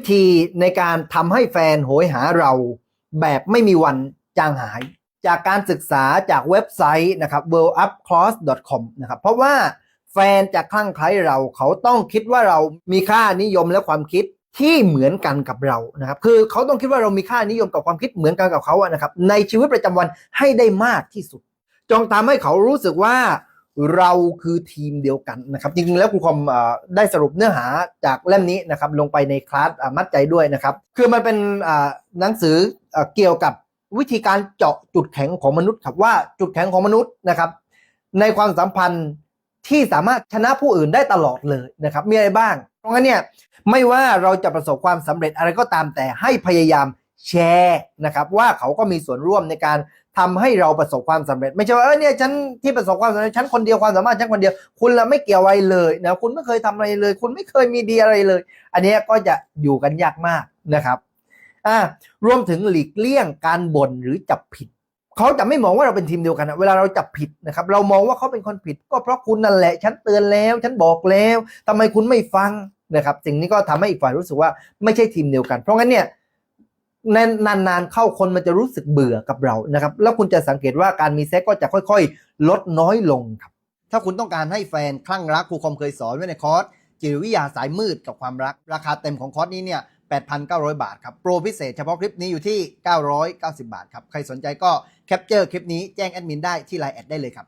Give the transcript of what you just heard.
วิธีในการทำให้แฟนโหยหาเรา แบบไม่มีวันจางหาย จากการศึกษาจากเว็บไซต์นะครับ worldupcross.com นะครับเพราะว่าแฟนจะคลั่งไคล้เราเขาต้องคิดว่าเรามีค่านิยมและความคิดที่เหมือนกันกับเรานะครับ คือเขาต้องคิดว่าเรามีค่านิยมกับความคิดเหมือนกันกับเขาอะนะครับ ในชีวิตประจำวันให้ได้มากที่สุด จงทำให้เขารู้สึกว่า เราคือทีมเดียวกันนะครับจริงๆแล้วครูคอมอได้สรุปเนื้อหาจากเล่มนี้นะครับลงไปในคลาสมัดใจด้วยนะครับคือมันเป็นหนังสือเอ่อเกี่ยวกับวิธีการเจาะจุดแข็งของมนุษย์ครับว่าจุดแข็งของมนุษย์นะครับในความสัมพันธ์ที่สามารถชนะผู้อื่นได้ตลอดเลยนะครับมีอะไรบ้าง เพราะงั้นเนี่ยไม่ว่าเราจะประสบความสำเร็จอะไรก็ตามแต่ให้พยายาม แชร์นะครับว่าเขาก็มีส่วนร่วมในการทำให้เราประสบความสำเร็จ ไม่ใช่ว่าเออเนี่ยฉันที่ประสบความสำเร็จฉันคนเดียวความสามารถฉันคนเดียว คุณละไม่เกี่ยวอะไรเลยนะคุณไม่เคยทำอะไรเลย คุณไม่เคยมีดีอะไรเลย อันนี้ก็จะอยู่กันยากมากนะครับอ่ารวมถึงหลีกเลี่ยงการบ่นหรือจับผิดเขาจะไม่มองว่าเราเป็นทีมเดียวกันนะเวลาเราจับผิดนะครับ เรามองว่าเขาเป็นคนผิด ก็เพราะคุณนั่นแหละฉันเตือนแล้ว ฉันบอกแล้วทำไมคุณไม่ฟังนะครับสิ่งนี้ก็ทำให้อีกฝ่ายรู้สึกว่าไม่ใช่ทีมเดียวกัน เพราะงั้นเนี่ย นานๆเข้าคนมันจะรู้สึกเบื่อกับเรานะครับ แล้วคุณจะสังเกตว่าการมีเซ็กก็จะค่อยๆ ลดน้อยลงครับ ถ้าคุณต้องการให้แฟนคลั่งรักครูคอมเคยสอนไว้ในคอร์สจิตวิทยาสายมืดกับความรัก ราคาเต็มของคอร์สนี้เนี่ย 8,900 บาทครับ โปรพิเศษเฉพาะคลิปนี้อยู่ที่ 990 บาทครับ ใครสนใจก็แคปเจอร์คลิปนี้แจ้งแอดมินได้ที่ไลน์แอดได้เลยครับ